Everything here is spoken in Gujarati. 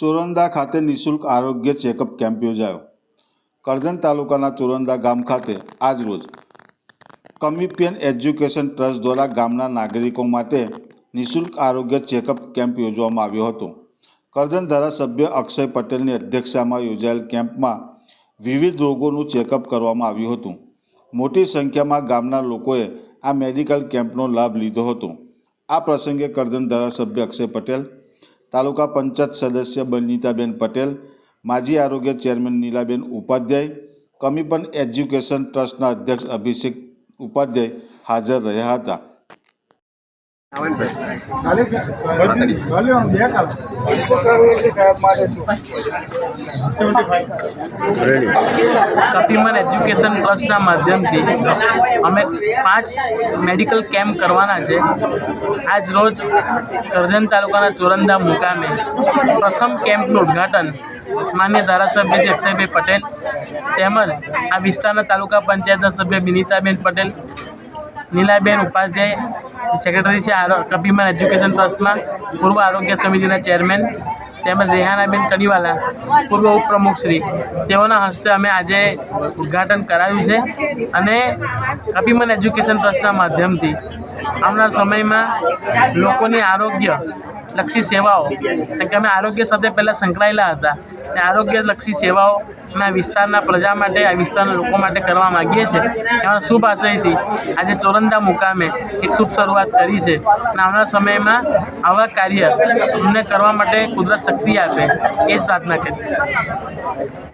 ચોરંદા ખાતે નિઃશુલ્ક આરોગ્ય ચેકઅપ કેમ્પ યોજાયો. કરજણ તાલુકાના ચોરંદા ગામ ખાતે આજરોજ કમિપિયન એજ્યુકેશન ટ્રસ્ટ દ્વારા ગામના નાગરિકો માટે નિઃશુલ્ક આરોગ્ય ચેકઅપ કેમ્પ યોજવામાં આવ્યો હતો. કરજણ ધારાસભ્ય અક્ષય પટેલની અધ્યક્ષતામાં યોજાયેલ કેમ્પમાં વિવિધ રોગોનું ચેકઅપ કરવામાં આવ્યું હતું. મોટી સંખ્યામાં ગામના લોકોએ આ મેડિકલ કેમ્પનો લાભ લીધો હતો. આ પ્રસંગે કરજણ ધારાસભ્ય અક્ષય પટેલ તાલુકા પંચાયત સદસ્ય બનીતાબેન પટેલ, માજી આરોગ્ય ચેરમેન નીલાબેન ઉપાધ્યાય કમિપન એજ્યુકેશન ટ્રસ્ટના અધ્યક્ષ અભિષેક ઉપાધ્યાય હાજર રહ્યા હતા. કપિમન એજ્યુકેશન ટ્રસ્ટના માધ્યમથી અમે પાંચ મેડિકલ કેમ્પ કરવાના છે. આજ રોજ કરજણ તાલુકાના ચોરંદા મુકામે પ્રથમ કેમ્પનું ઉદ્ઘાટન માન્ય ધારાસભ્ય શ્રી અક્ષયભાઈ પટેલ તેમજ આ વિસ્તારના તાલુકા પંચાયતના સભ્ય વિનીતાબેન પટેલ, નીલાબેન ઉપાધ્યાય સેક્રેટરી છે કપિમન એજ્યુકેશન ટ્રસ્ટમાં પૂર્વ આરોગ્ય સમિતિના ચેરમેન તેમજ રેહાનાબેન કડીવાલા, પૂર્વ ઉપપ્રમુખશ્રી તેઓના હસ્તે અમે આજે ઉદ્ઘાટન કરાવ્યું છે અને કપિમન એજ્યુકેશન ટ્રસ્ટના માધ્યમથી આવનાર સમયમાં લોકોની આરોગ્ય લક્ષી સેવાઓ, કારણ કે અમે આરોગ્ય સાથે પહેલાં સંકળાયેલા હતા અને આરોગ્યલક્ષી સેવાઓ અમે વિસ્તારના પ્રજા માટે, આ વિસ્તારના લોકો માટે કરવા માગીએ છીએ. એમાં શુભ આશયથી આજે ચોરંદા મુકામે એક શુભ શરૂઆત કરી છે. અને આવનાર સમયમાં આવા કાર્ય અમને કરવા માટે કુદરત શક્તિ આપે, એ જ પ્રાર્થના કરી